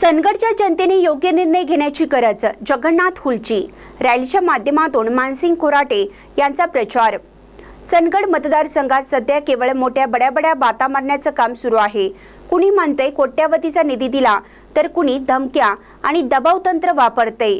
चंदगडच्या जनतेने योग्य निर्णय घेण्याची गरज जगन्नाथ हुलची. रॅलीच्या माध्यमातून मानसिंग कोराटे यांचा प्रचार. चंदगड मतदारसंघात सध्या केवळ मोठ्या बड्या बड्या बाता मारण्याचं काम सुरू आहे. कुणी म्हणतंय कोट्यावधीचा निधी दिला तर कुणी धमक्या आणि दबाव तंत्र वापरतंय.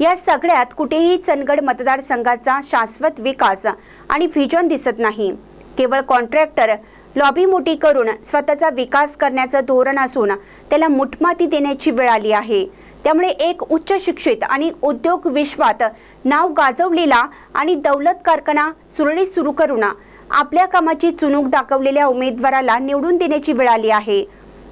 या सगळ्यात कुठेही चंदगड मतदारसंघाचा शाश्वत विकास आणि व्हिजन दिसत नाही. केवळ कॉन्ट्रॅक्टर लॉबी मोठी करून स्वतःचा विकास करण्याचं धोरण असून त्याला मुठमाती देण्याची वेळ आली आहे. त्यामुळे एक उच्च शिक्षित आणि उद्योग विश्वात नाव गाजवलेला आणि दौलत कारखाना सुरळीत सुरू करून आपल्या कामाची चुणूक दाखवलेल्या उमेदवाराला निवडून देण्याची वेळ आली आहे.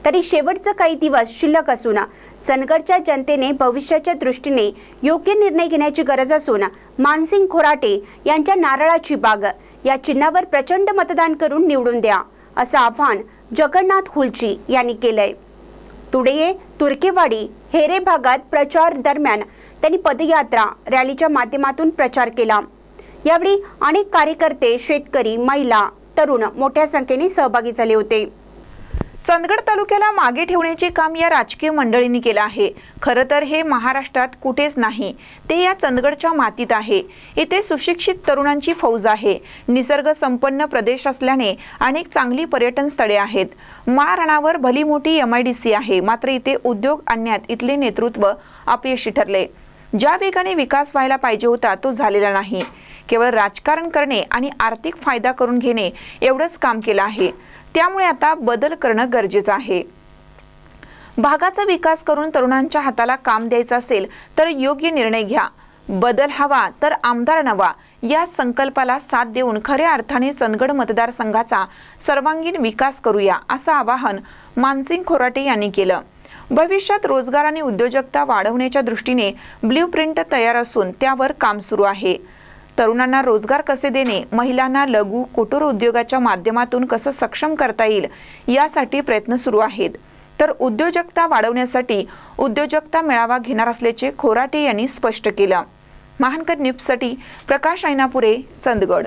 तरी शेवटचं काही दिवस शिल्लक असून चंदगडच्या जनतेने भविष्याच्या दृष्टीने योग्य निर्णय घेण्याची गरज असून मानसिंग खोराटे यांच्या नारळाची बाग या चिन्हावर प्रचंड मतदान करून निवडून द्या. असं आव्हान जगन्नाथ हुलची यांनी केलंय. तुडये तुर्केवाडी हेरे भागात प्रचार दरम्यान त्यांनी पदयात्रा रॅलीच्या माध्यमातून प्रचार केला. यावेळी अनेक कार्यकर्ते शेतकरी महिला तरुण मोठ्या संख्येने सहभागी झाले होते. चंदगड तालुक्याला मागे ठेवण्याचे काम या राजकीय मंडळींनी केलं आहे. खरं तर हे महाराष्ट्रात कुठेच नाही. ते या चंदगडच्या मातीत आहे. इथे सुशिक्षित तरुणांची फौज आहे. निसर्ग संपन्न प्रदेश असल्याने अनेक चांगली पर्यटन स्थळे आहेत. माळराणावर भली मोठी एम आय डी सी आहे. मात्र इथे उद्योग आणण्यात इथले नेतृत्व अपयशी ठरले. ज्या वेगाने विकास व्हायला पाहिजे होता तो झालेला नाही. केवळ राजकारण करणे आणि आर्थिक फायदा करून घेणे एवढंच काम केलं आहे. त्यामुळे आता बदल करणं गरजेचं आहे. भागाचा विकास करून तरुणांच्या हाताला काम द्यायचं असेल तर योग्य निर्णय घ्या. बदल हवा तर आमदार नवा या संकल्पाला साथ देऊन खऱ्या अर्थाने चंदगड मतदारसंघाचा सर्वांगीण विकास करूया असं आवाहन मानसिंग खोराटे यांनी केलं. भविष्यात रोजगार आणि उद्योजकता वाढवण्याच्या दृष्टीने ब्ल्यू प्रिंट तयार असून त्यावर काम सुरू आहे. तरुणांना रोजगार कसे देणे महिलांना लघु कुटीर उद्योगाच्या माध्यमातून कसं सक्षम करता येईल यासाठी प्रयत्न सुरू आहेत. तर उद्योजकता वाढवण्यासाठी उद्योजकता मेळावा घेणार असल्याचे खोराटे यांनी स्पष्ट केलं. महानकर न्यूजसाठी प्रकाश ऐनापुरे चंदगड.